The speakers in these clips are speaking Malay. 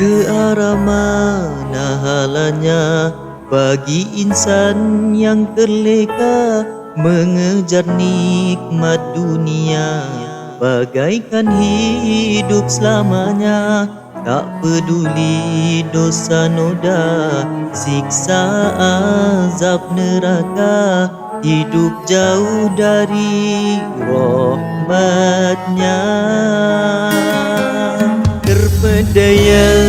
Ke arah mana halanya bagi insan yang terleka mengejar nikmat dunia? Bagaikan hidup selamanya tak peduli dosa noda siksa azab neraka. Hidup jauh dari rahmatnya. Terpedaya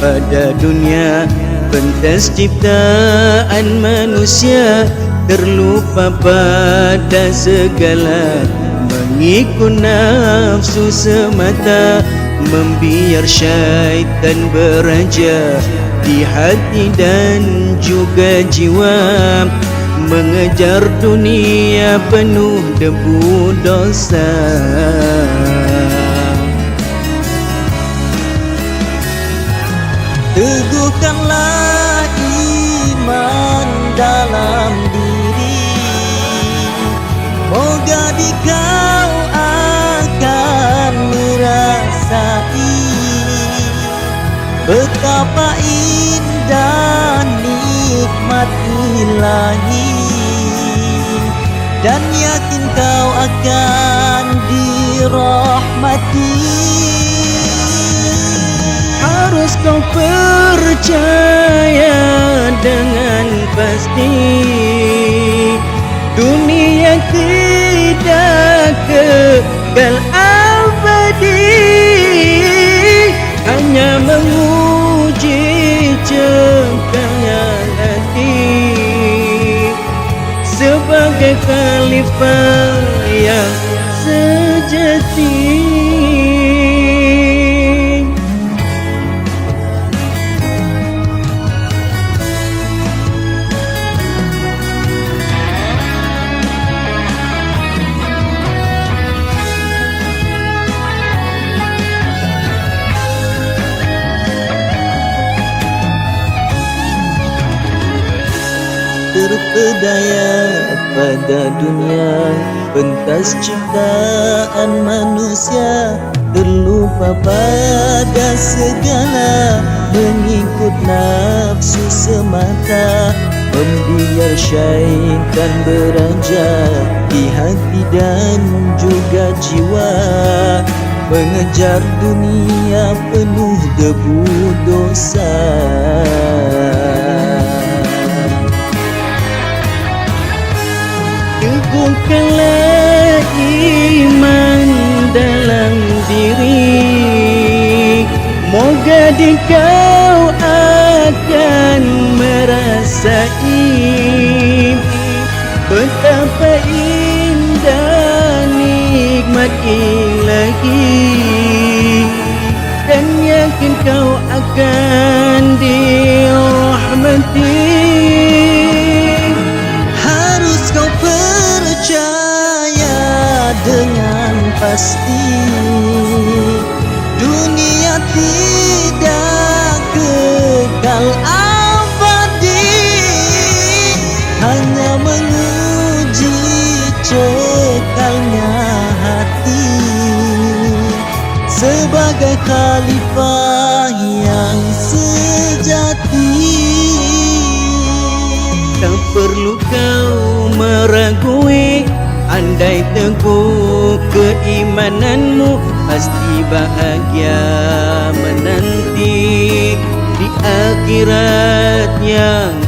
pada dunia. Pentas ciptaan manusia terlupa pada segala. Mengikut nafsu semata membiar syaitan beraja. Di hati dan juga jiwa mengejar dunia penuh debu dosa Teguhkanlah iman dalam diri. Moga di kau akan merasai Betapa indah nikmat ilahi Dan yakin kau akan dirahmati. Harus kau percaya dengan pasti. Dunia tidak kekal abadi. Hanya menguji cengkangnya hati. Sebagai khalifah yang sejati terpedaya pada dunia. Pentas ciptaan manusia terlupa pada segala mengikut nafsu semata. Membiar syaitan beraja di hati dan juga jiwa. Mengejar dunia penuh debu dosa Teguhkanlah iman dalam diri. Moga di kau akan merasai. Betapa indah nikmat ilahi. Dan yakin kau akan dengan pasti. Dunia tidak kekal abadi Hanya menguji cekalnya hati. Sebagai khalifah yang sejati. Tak perlu kau meragui Andai teguh keimananmu Pasti bahagia menanti Di akhirat yang